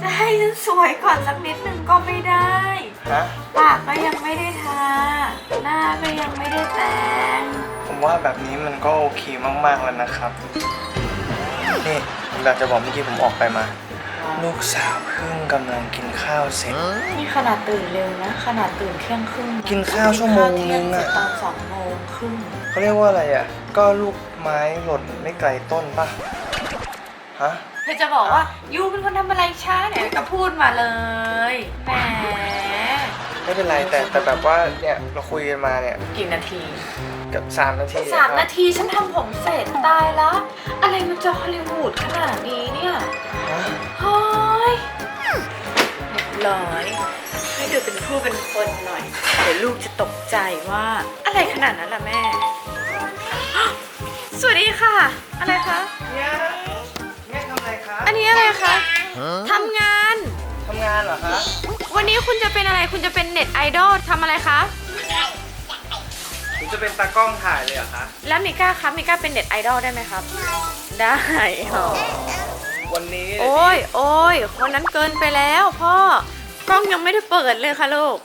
จะให้ฉันสวยก่อนสักนิดหนึ่งก็ไม่ได้ ฮะ ปากก็ยังไม่ได้ทา หน้าก็ยังไม่ได้แต่ง ผมว่าแบบนี้มันก็โอเคมากๆแล้วนะครับ นี่ผมอยากจะบอกเมื่อกี้ผมออกไปมา ลูกสาวเพิ่งกำลังกินข้าวเสร็จ นี่ขนาดตื่นเร็วนะ ขนาดตื่นเที่ยงครึ่งกินข้าวชั่วโมงนึงอะ กินข้าวเที่ยเสร็จตอนสองโมงครึ่งเขาเรียกว่าอะไรอะ ก็ลูกไม้หล่นไม่ไกลต้นป่ะ ฮะ เธอจะบอกว่ายูเป็นคนทำอะไรช้าเนี่ยก็พูดมาเลยแหมไม่เป็นไรแต่แต่แบบว่าเนี่ยเราคุยกันมาเนี่ยกี่นาทีเกับสามนาทีสามอะนาทีฉันทำผมเสร็จตายแล้ว อะไรมันจะฮอลลีวูดขนาดนี้เนี่ยฮะเฮ้ยเรียบร้อยให้ดูเป็นผู้เป็นคนหน่อยเดี๋ยวลูกจะตกใจว่า อะไรขนาดนั้นล่ะแม่ สวัสดีค่ะ อะไรคะเนี่ยแม่ทำ อะไรคะอันนี้อะไรคะทำงาน ทำงานเหรอคะวันนี้คุณจะเป็นอะไร คุณจะเป็นเน็ตไอดอลทำอะไรคะผมจะเป็นตากล้องถ่ายเลยเหรอคะ แล้วมิก้าคะมิก้าเป็นเน็ตไอดอลได้ไหมครับ ได้ค่ะวันนี้โอ้ยโอ้ยคนนั้นเกินไปแล้วพ่อ กล้องยังไม่ได้เปิดเลยค่ะลูก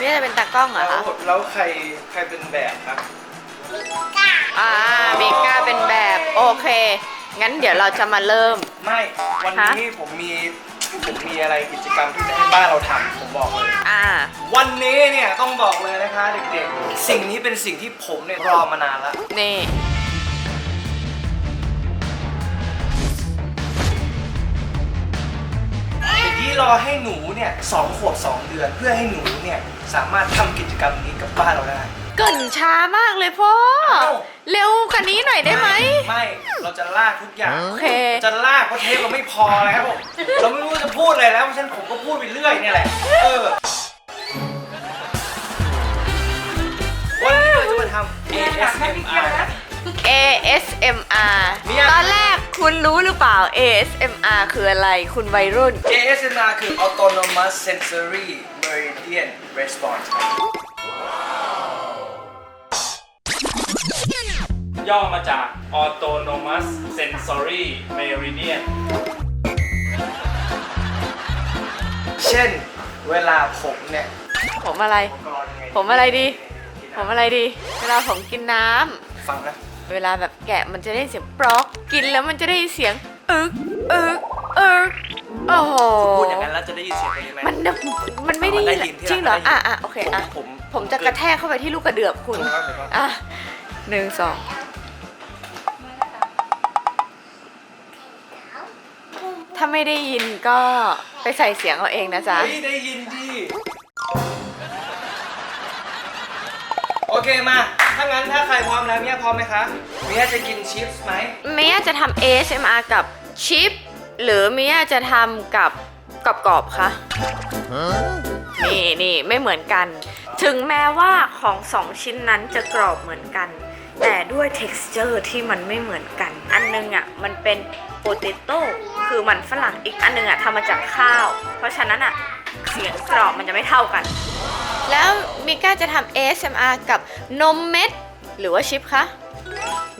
นี่จะเป็นตากล้องเหรอแล้วคะ แล้วใครใครเป็นแบบครับ อ่ามิก้าเป็นแบบโอเค งั้นเดี๋ยวเราจะมาเริ่ม ไม่ วันนี้ผมมีผมมีอะไรกิจกรรมที่จะให้บ้านเราทำผมบอกเลย อ่า วันนี้เนี่ยต้องบอกเลยนะคะเด็กๆ สิ่งนี้เป็นสิ่งที่ผมเนี่ยรอมานานแล้ว นี่สิ่งที่รอให้หนูเนี่ยสองขวบสองเดือน เพื่อให้หนูเนี่ยสามารถทำกิจกรรมนี้กับบ้านเราได้ เกินช้ามากเลยพ่อ เอ้า เร็วกว่านี้หน่อยได้ไหม ไม่เราจะลากทุกอย่างโอเค จะลากเพราะเทปเราไม่พอเลยครับผมเราไม่รู้จะพูดอะไรแล้วเพราะฉะนั้นผมก็พูดไปเรื่อยเนี่ยแหละเออวันนี้เราจะมาทำ ASMR กัน ASMR เนี่ยตอนแรกคุณรู้หรือเปล่า ASMR คืออะไรคุณวัยรุ่น ASMR คือ Autonomous Sensory Meridian Response ครับ ย่อมาจาก Autonomous Sensory Meridian เช่นเวลาผมเนี่ยผมอะไร กรอนยังไงผมอะไรดี ผมอะไรดี เวลาผมกินน้ำ ฟังนะ เวลาแบบแกะมันจะได้เสียงปลอก กินแล้วมันจะได้เสียงอึกอึกอึกโอ้โหพูดอย่างนั้นแล้วจะได้ยินเสียงได้ไหม มันน่ะมันไม่ได้มันได้ยินยินที่จริงเหรอหลังได้ยิน อะอะโอเคอะผมผมจะกระแทกเข้าไปที่ลูกกระเดือกคุณ ถูกครับถูกครับอะหนึ่งสอง ถ้าไม่ได้ยินก็ไปใส่เสียงเอาเองนะจ๊ะ เฮ้ยได้ยินดิโอเคมา ถ้างั้นถ้าใครพร้อมแล้วเนี่ยพร้อมไหมคะเมียจะกินชิปส์ไหม เมียจะทำ ASMR กับชิป หรือเมียจะทำกับกรอบๆคะนี่นี่ไม่เหมือนกัน ถึงแม้ว่าของสองชิ้นนั้นจะกรอบเหมือนกัน แต่ด้วย texture ที่มันไม่เหมือนกัน อันนึงอะมันเป็นโปเตโต้คือมันฝรั่งอีกอันนึงอะทำมาจากข้าว เพราะฉะนั้นอะเสียงกรอบมันจะไม่เท่ากัน แล้วมิก้าจะทำ ASMR กับนมเม็ด หรือว่าชิปคะ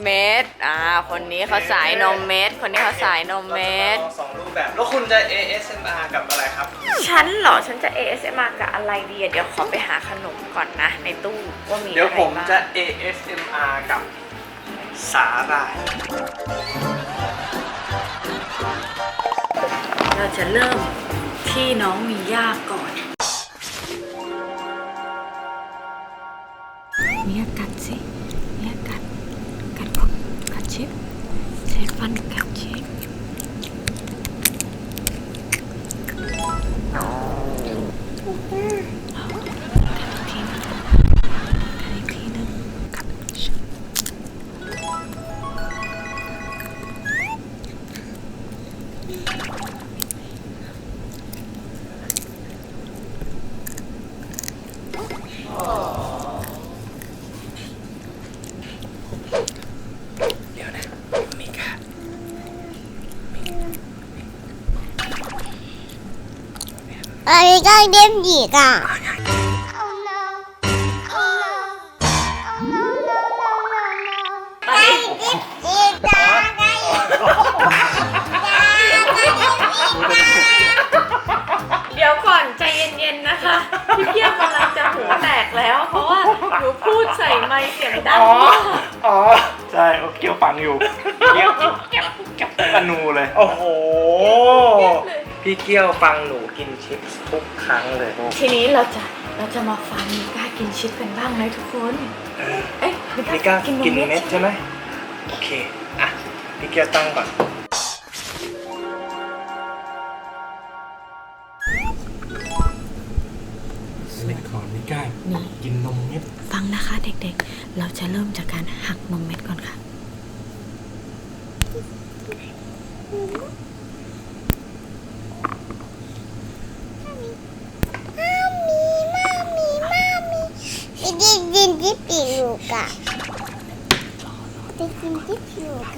เม็ดอ่า คนนี้เขาสายนมเม็ดคนนี้เขาสายนมเม็ดราจะาลองสองรูปแบบ แล้วคุณจะ ASMR กับอะไรครับ ฉันเหรอ ฉันจะ ASMR กับอะไรดีอะเดี๋ยวขอไปหาขนมก่อนนะ ในตู้ว่ามีเดี๋ยวอะไรผมบ้างจะ ASMR กับสาหร่าย เราจะเริ่มที่น้องมีย่าก่อน ยก็เล่นอีกอะเดี๋ยวก่อนใจเย็นๆนะคะพี่เพียบกำลังจะหูแตกแล้ว เพราะว่าหนูพูดใส่ไมค์เสียงดังอ๋อ มากอ๋อ ใช่เกี่ยวฟังอยู่เกี่ยวเกี่ยวเกี่ยวอนูเลย โอ้โห เพี่เกี้ยวฟังหนูกินชิปส์ทุกครั้งเลยทีนี้เราจะเราจะมาฟังมิก้ากินชิปกันบ้างไหมทุกคน เอ๊ะพี่ก้ากินนเม็ดใช่ไหมโอเค อะ พี่เกี้ยวตั้งก่อนเล่นก่อนมิก้านี่กินนมเม็ด ฟังนะคะเด็กๆ เราจะเริ่มจากการหักนมเม็ดก่อนค่ะ ไปกินดินที่ปีลูกอะ ไปกินที่ปีลูกอะ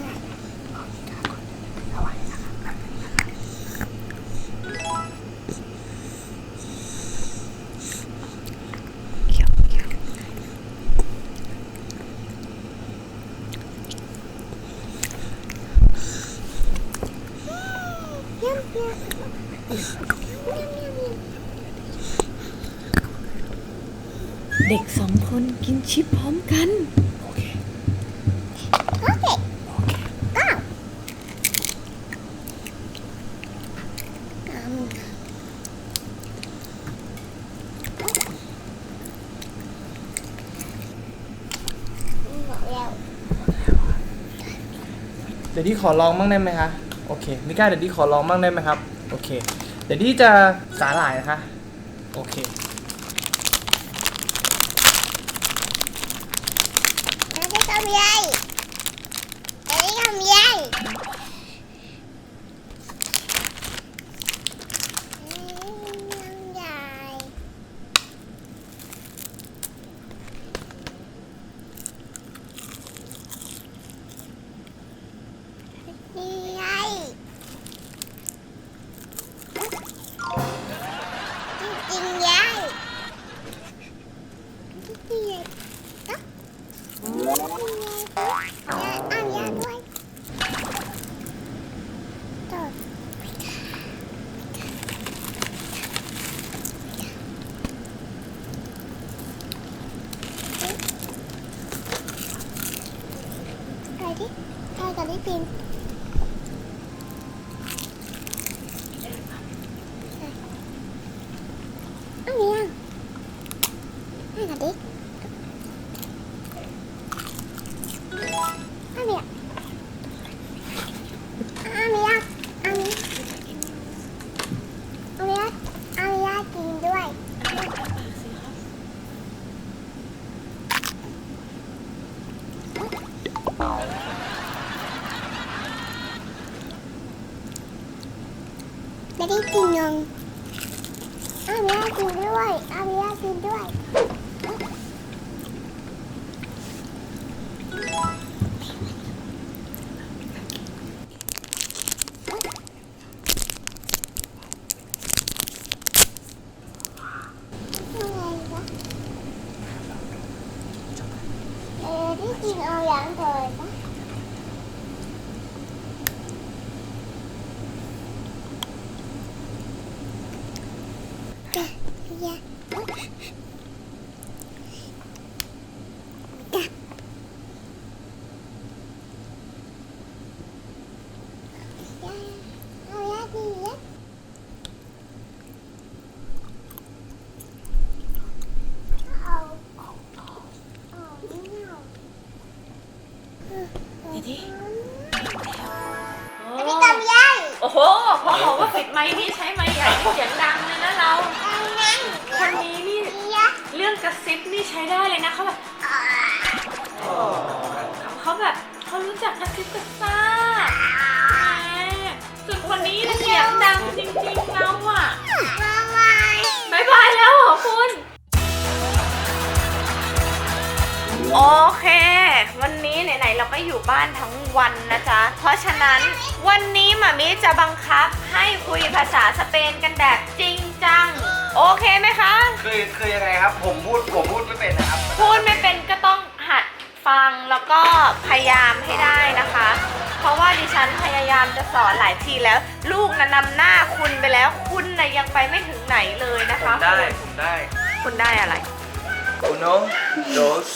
เด็กสองคนกินชิปพร้อมกัน โอเค โอเคก้าวอืมบอกแล้ว เดี๋ยวดี้ขอลองบ้างได้ไหมคะโอเคมิก้าเดี๋ยวดี้ขอลองบ้างได้ไหมครับโอเค เดี๋ยวดี้จะสาหร่ายนะคะโอเค เราจะทำยัยเราจะทำยัยอืมทำยัยนี่ไงจริงๆยัยจริงๆยัย อันนี้ด้วยต่อไปดิไปกับพี่ปินอันนี้อะให้กับดิ อันเนี้ยอันเนี้ยอันนี้อันเนี้ยอันเนี้ยกินด้วย ได้กินยังอันเนี้ยกินด้วยอันเนี้ยกินด้วยเออที่กินเอาอย่างเถอะปะจ้ะยะจ้ะยะเอายะดียะ เอาเอาเอาไม่เอา นี่ดิ อันนี้กำยัย โอ้โหพอ บอกว่าปิดไมค์นี่ใช้ไมค์ใหญ่นี่เสียงดังเลยนะเราอันนั้นคนนี้นี่ยะเรื่องกระซิบนี่ใช้ได้เลยนะเขาแบบเขาแบบเขารู้จักกระซิบกระซาบแหมส่วนคนนี้เสียงดังจริงๆเราอะมาใหม่บายบายแล้วเหรอคุณ โอเค วันนี้ไหนๆเราก็อยู่บ้านทั้งวันนะจ๊ะ เพราะฉะนั้นวันนี้หมามิจะบังคับให้คุยภาษาสเปนกันแบบจริงจัง โอเคไหมคะ คือคือยังไงครับ ผมพูดผมพูดไม่เป็นนะครับพูดไม่เป็นก็ต้องหัดฟังแล้วก็พยายามให้ได้นะคะ เพราะว่าดิฉันพยายามจะสอนหลายทีแล้ว ลูกนะนำหน้าคุณไปแล้ว คุณนะยังไปไม่ถึงไหนเลยนะผคะมได้ผมได้ คุณได้อะไร uno dos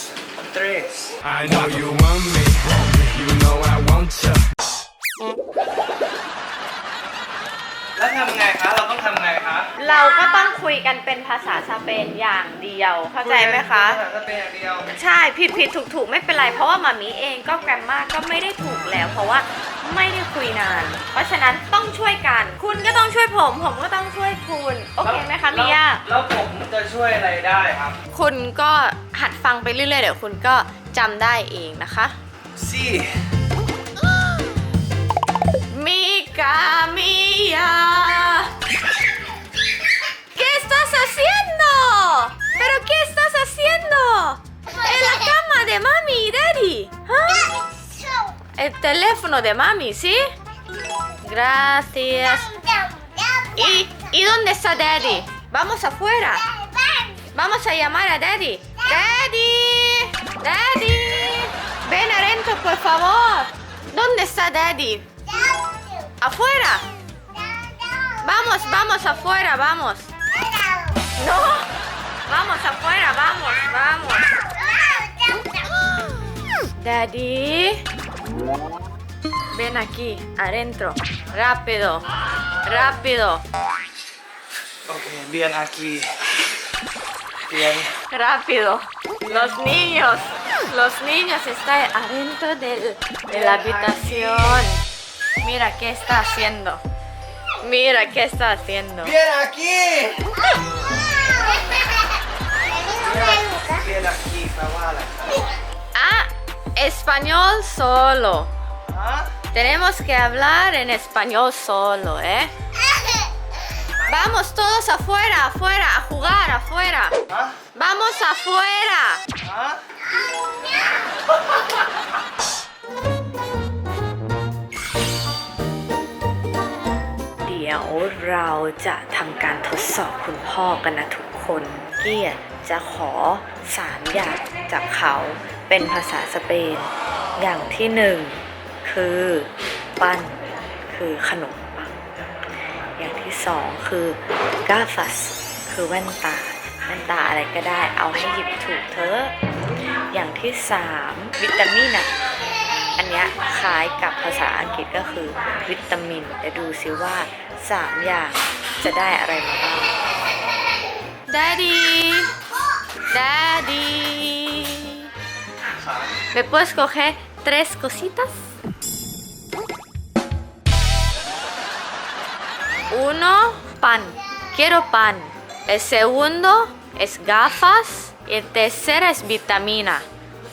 tres I know you want me, you know I want you. แล้วทำไงคะ เราต้องทำไงคะเราก็ต้องคุยกันเป็นภาษาสเปนอย่างเดียว เข้าใจไหมคะ ภาษาสเปนอย่างเดียว ใช่ผิดผิดถูกถูกไม่เป็นไร เพราะว่ามามีเองก็แกรมมาก็ไม่ได้ถูกแล้ว เพราะว่าไม่ได้คุยนาน เพราะฉะนั้นต้องช่วยกัน คุณก็ต้องช่วยผม ผมก็ต้องช่วยคุณ โอเคไหมคะแล้วมิยาแล้วผมจะช่วยอะไรได้ครับ คุณก็หัด ฟังไปเรื่อยๆ เดี๋ยวคุณก็จำได้เองนะคะ ซี่ มิกามิยา ¿Qué estás haciendo? ¿Pero qué estás haciendo? En la cama de mami y daddy. ¿Ah? El teléfono de mami, ¿sí? Gracias. ¿Y, ¿Y dónde está daddy? Vamos afuera. Vamos a llamar a daddy. ¡Daddy! ¡Daddy! Ven, Arento, por favor. ¿Dónde está Daddy? ¡Afuera! Vamos, vamos, afuera, vamos. ¿No? Vamos, afuera, vamos, vamos. Daddy. Ven aquí, adentro. Rápido, rápido. Ok, bien aquí. Bien. เบียนอากีเบียน Rápido. Los niños. Los niños están adentro del- de la habitación. Mira qué está haciendo. Mira qué está haciendo. เบียนอากีเบียนอากีแปลว่าอะไรครับ Ah, español solo. ฮะ Tenemos que hablar en español solo, ¿eh? Vamos todos afuera, afuera, a jugar afuera. ฮะ Vamos afuera. ฮะเดี๋ยวเราจะทำการทดสอบคุณพ่อกันนะทุกคน เกียร์จะขอสามอย่างจากเขาเป็นภาษาสเปน อย่างที่หนึ่งคือ ปั้น คือขนมปัง อย่างที่สองคือกาฟัสคือแว่นตา แว่นตาอะไรก็ได้เอาให้หยิบถูกเถอะ อย่างที่สามวิตามินอะอันเนี้ยคล้ายกับภาษาอังกฤษก็คือวิตามินเดี๋ยวดูซิว่าสามอย่างจะได้อะไรมาบ้าง Daddy Daddy ¿Me puedes coger tres cositas? Uno, pan. Quiero pan. El segundo es gafas. Y el tercero es vitamina.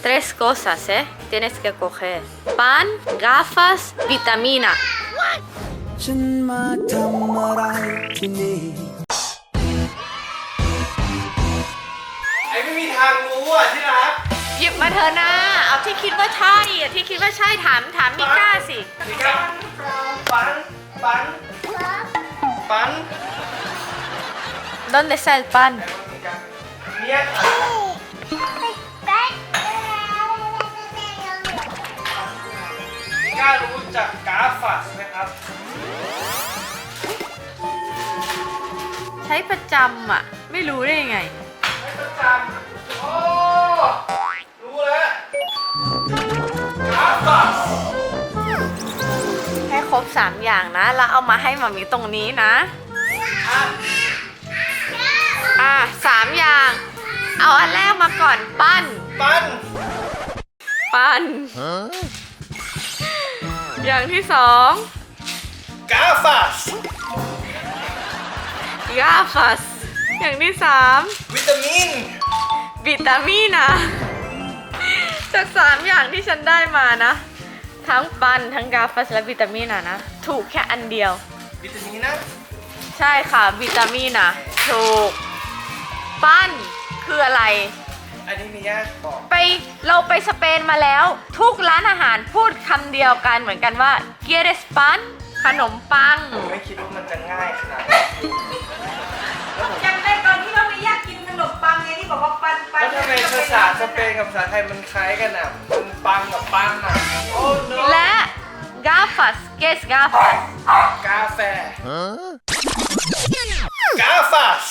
Tres cosas, ¿eh? Tienes que coger. Pan, gafas, vitamina. ฉันมาทำอะไรที่นี่ ไอ้ไม่มีทางรู้อ่ะที่รัก หยิบมาเถอะนะ เอาที่คิดว่าใช่อะที่คิดว่าใช่ถามถามมิก้าสิ นี่ครับปันปันปั น ¿Dónde está el pan? เนี่ยพี่ก้ารู้จักกาฟัสไหมครับ ใช้ประจำอะ ไม่รู้ได้ยังไง 13 อย่างนะ แล้วเอามาให้มามีตรงนี้นะ อะสามอย่าง เอาอันแรกมาก่อนปั้น ปั้นปั้น อย่างที่สองกาฟาสยาฟัส อย่างที่สามวิตามิน วิตามินนะจากสามอย่างที่ฉันได้มานะ ทั้งปั้นทั้งกาฟัสและวิตามินะนะ ถูกแค่อันเดียว วิตามินนะใช่ค่ะวิตามินะถูก ปั้นคืออะไร อันนี้มียากบอกไปเราไปสเปนมาแล้ว ทุกร้านอาหารพูดคำเดียวกันเหมือนกันว่า quieres pan ขนมปัง ผมไม่คิดว่ามันจะง่ายขนาดนี้ บอกว่าปันปันแล้วทำไมภาษาสเปนกับภาษาไทยมันคล้ายกันอะ มันปังกับปังอะ โอ้ no และ gafas ¿qué es gafas กาแฟกาฟัส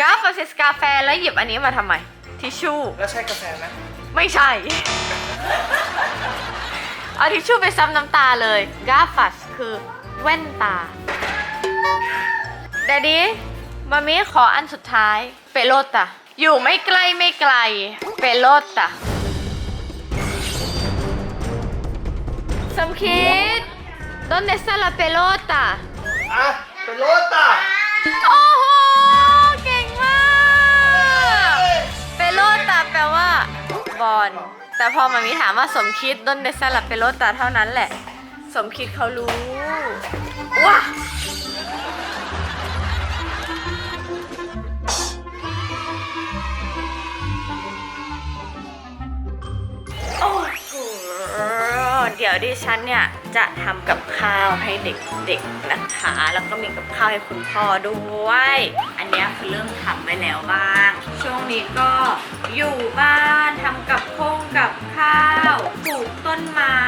gafas es กาแฟแล้วหยิบอันนี้มาทำไมที่ทิชชู่ แล้วใช่กาแฟไหมไม่ใช่ เอาทิชชู่ไปซ้ำน้ำตาเลยกาฟัสคือแว่นตาดดดี้ มามีขออันสุดท้ายเปโลตะอยู่ไม่ไกลไม่ไกลเปโลตะสมคิด ¿Dónde está la pelota? อะเป็นรถตาโอ้โหเก่งมากเปโลตาแปลว่าบอลแต่พอมามีถามว่าสมคิดต้นเดซาลับเปโลตาเท่านั้นแหละ สมคิดเขารู้ว้า ยวดิฉันเนี่ยจะทำกับข้าวให้เด็กๆนะคะ แล้วก็มีกับข้าวให้คุณพ่อด้วย อันนี้คือเริ่มทำไว้แล้วบ้าง ช่วงนี้ก็อยู่บ้านทำกับโค้งกับข้าวปลูกต้นไม้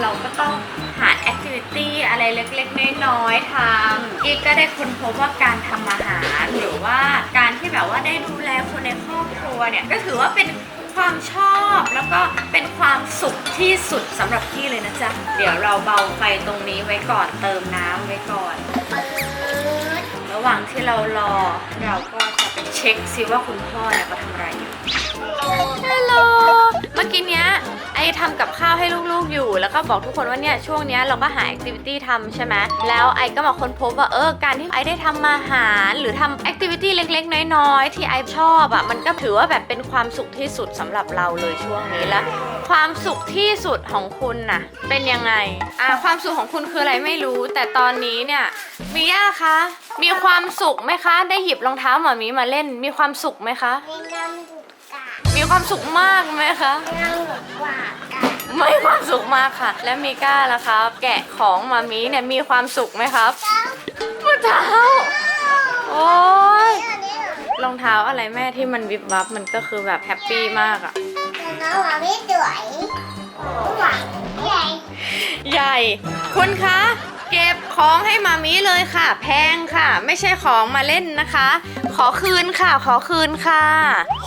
เราก็ต้องหาแอคทิวิตี้อะไรเล็กๆ น้อยๆทำอีกก็ได้ค้นพบว่าการทำอาหารหรือว่าการที่แบบว่าได้ดูแลคนในครอบครัวเนี่ยก็ถือว่าเป็น ความชอบแล้วก็เป็นความสุขที่สุดสำหรับพี่เลยนะจ๊ะ เดี๋ยวเราเบาไฟตรงนี้ไว้ก่อนเติมน้ำไว้ก่อน ระหว่างที่เรารอเราก็จะไปเช็คซิว่าคุณพ่อเนี่ยเขาทำอะไรอยู่ฮัลโหล เมื่อกี้เนี้ยไอทำกับข้าวให้ลูกๆอยู่ แล้วก็บอกทุกคนว่าเนี่ยช่วงเนี้ยเราก็หาแอคทิวิตี้ทำใช่ไหมแล้วไอก็มาค้นพบว่าเออการที่ไอได้ทำอาหารหรือทำแอคทิวิตี้เล็กๆ น้อยๆ ที่ไอชอบอะมันก็ถือว่าแบบเป็นความสุขที่สุดสำหรับเราเลยช่วงนี้แล้วความสุขที่สุดของคุณน่ะ เป็นยังไงอ่าความสุขของคุณคืออะไรไม่รู้ แต่ตอนนี้เนี่ยมิย่าคะมีความสุขไหมคะ ได้หยิบรองเท้าหมามีมาเล่น มีความสุขไหมคะเป็นน้ำดุ ความสุขมากไหมคะน้ำดุกว่ากะไม่ความสุขมากค่ะ และมิก้าล่ะครับ แกะของหมามีเนี่ยมีความสุขไหมครับรองเท้าโอ้ยอันนี้เหรอรองเท้าอะไรแม่ที่มันวิบวับมันก็คือแบบแฮปปี้มากอะแต่น้องหมาไม่สวยหวังใหญ่ ใหญ่ คุณคะเก็บของให้มามีเลยค่ะ แพงค่ะ ไม่ใช่ของมาเล่นนะคะ ขอคืนค่ะ ขอคืนค่ะ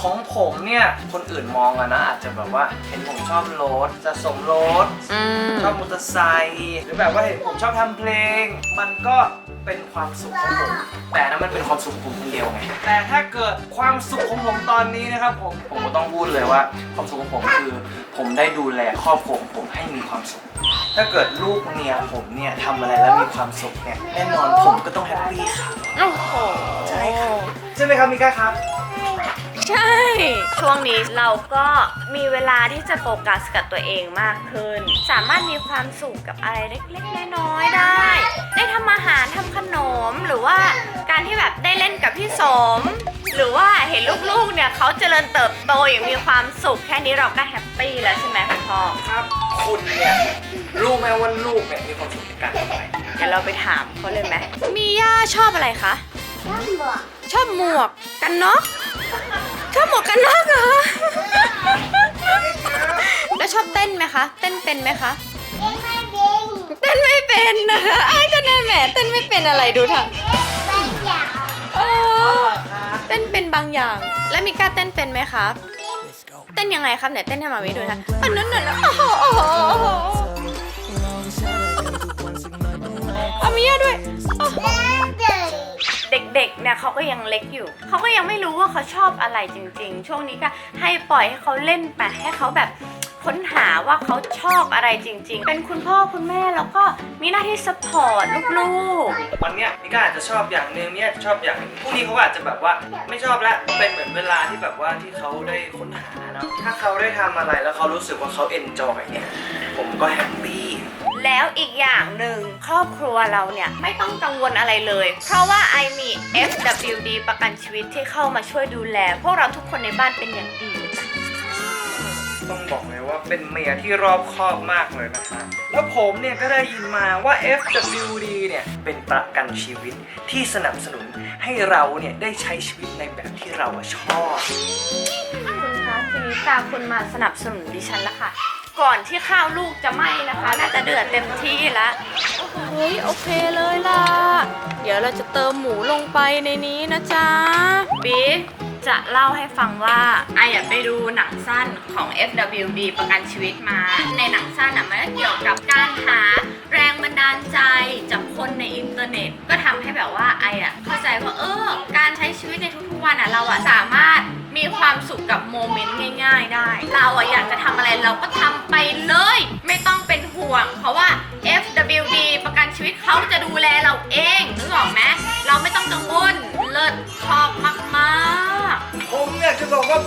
ของผมเนี่ย คนอื่นมองอะนะ อาจจะแบบว่าเห็นผมชอบรถสะสมรถ อืม ชอบมอเตอร์ไซค์หรือแบบว่าเห็นผมชอบทำเพลง มันก็ เป็นความสุขของผม แต่นั้นมันเป็นความสุขของผมคนเดียวไง แต่ถ้าเกิดความสุขของผมตอนนี้นะครับผม ผมก็ต้องพูดเลยว่า ความสุขของผมคือ ผมได้ดูแลครอบครัวของผมให้มีความสุข ถ้าเกิดลูกเมียผมเนี่ยทำอะไรแล้วมีความสุขเนี่ยแน่นอนผมก็ต้องแฮปปี้ครับ โอ้โห ใช่ครับ ใช่ไหมครับมิก้าครับ ใช่ ช่วงนี้เราก็มีเวลาที่จะโฟกัสกับตัวเองมากขึ้น สามารถมีความสุขกับอะไรเล็กๆน้อยๆได้ ได้ทำอาหารทำขนมหรือว่าการที่แบบได้เล่นกับพี่สม หรือว่าเห็นลูกๆเนี่ยเขาเจริญเติบโตอย่างมีความสุขแค่นี้เราก็แฮปปี้แล้วใช่ไหมคุณพ่อครับคุณเนี่ยรู้ไหมว่าลูกเนี่ยมีความสุขในการทำอะไรเดี๋ยวเราไปถามเขาเลยไหมมีย่าชอบอะไรคะน้ำหมวก ชอบหมวกกันน็อก ชอบหมวกกันน็อกเหรอ แล้วชอบเต้นไหมคะ เต้นเป็นไหมคะเอ็งไม่เป็นเต้นไม่เป็นนะคะไอ้ก็แน่แหมเต้นไม่เป็นอะไรดูค่ะบางอย่างเออเต้นเป็นบางอย่าง แล้วมีกล้าเต้นเป็นไหมคะเต้นยังไงครับไหนเต้นให้มาวิดูนะอันนั้นน่ะโอ้โหโอ้โหโอ้โหเอามีย่าด้วยเด็ก เด็กๆเนี่ยเขาก็ยังเล็กอยู่ เขาก็ยังไม่รู้ว่าเขาชอบอะไรจริง ๆ ช่วงนี้ก็ให้ปล่อยให้เขาเล่นไปให้เขาแบบค้นหาว่าเขาชอบอะไรจริง ๆ เป็นคุณพ่อคุณแม่แล้วก็มีหน้าที่สปอร์ตลูกวันเนี้ยมิก้าอาจจะชอบอย่างหนึ่งเนี่ยชอบอย่างหนึ่งพรุ่งนี้เขาอาจจะแบบว่าไม่ชอบละเป็นเหมือนเวลาที่แบบว่าที่เขาได้ค้นหาเนาะถ้าเขาได้ทำอะไรแล้วเขารู้สึกว่าเขาเอนจอยเนี่ยผมก็แฮปปี้ แล้วอีกอย่างหนึ่งครอบครัวเราเนี่ยไม่ต้องกังวลอะไรเลย เพราะว่าไอมี FWD ประกันชีวิตที่เข้ามาช่วยดูแล พวกเราทุกคนในบ้านเป็นอย่างดีเลยจ้ะต้องบอกเลยว่าเป็นเมียที่รอบคอบมากเลยนะคะ แล้วผมเนี่ยก็ได้ยินมาว่า FWD เนี่ยเป็นประกันชีวิตที่สนับสนุนให้เราเนี่ยได้ใช้ชีวิตในแบบที่เราอะชอบ คุณคะทีนี้ตาคุณมาสนับสนุนดิฉันแล้วค่ะ ก่อนที่ข้าวลูกจะไหม้นะคะ น่าจะเดือดเต็มที่แล้วเฮ้ยโอเคเลยล่ะ เดี๋ยวเราจะเติมหมูลงไปในนี้นะจ๊ะบีจะเล่าให้ฟังว่าไออะไปดูหนังสั้นของ FWD ประกันชีวิตมา ในหนังสั้นอะมันก็เกี่ยวกับการหาแรงบันดาลใจจากคนในอินเทอร์เน็ต ก็ทำให้แบบว่าไออะเข้าใจว่าเออการใช้ชีวิตในทุกๆวันอะเราอะสามารถ มีความสุขกับโมเมนต์ง่าย ๆ ได้ เราอะอยากจะทำอะไรเราก็ทำไปเลย ไม่ต้องเป็นห่วง เพราะว่า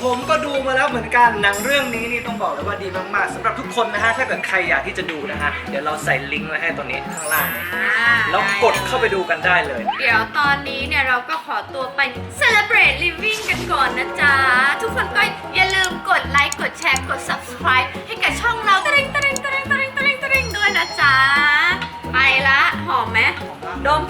ผมก็ดูมาแล้วเหมือนกันหนังเรื่องนี้นี่ต้องบอกเลยว่าดีมากๆสำหรับทุกคนนะฮะถ้าเกิดใครอยากที่จะดูนะฮะเดี๋ยวเราใส่ลิงก์ไว้ให้ตรงนี้ข้างล่างแล้วกดเข้าไปดูกันได้เลย เดี๋ยวตอนนี้เนี่ยเราก็ขอตัวไป celebrate living กันก่อนนะจ๊ะ ทุกคนก็อย่าลืมกดไลค์กดแชร์กด subscribe ให้กับช่องเราตะเรงตะเรงตะเงตะเงตะเงตะเงด้วยนะจ๊ะ ไปละ หอมไหมหดม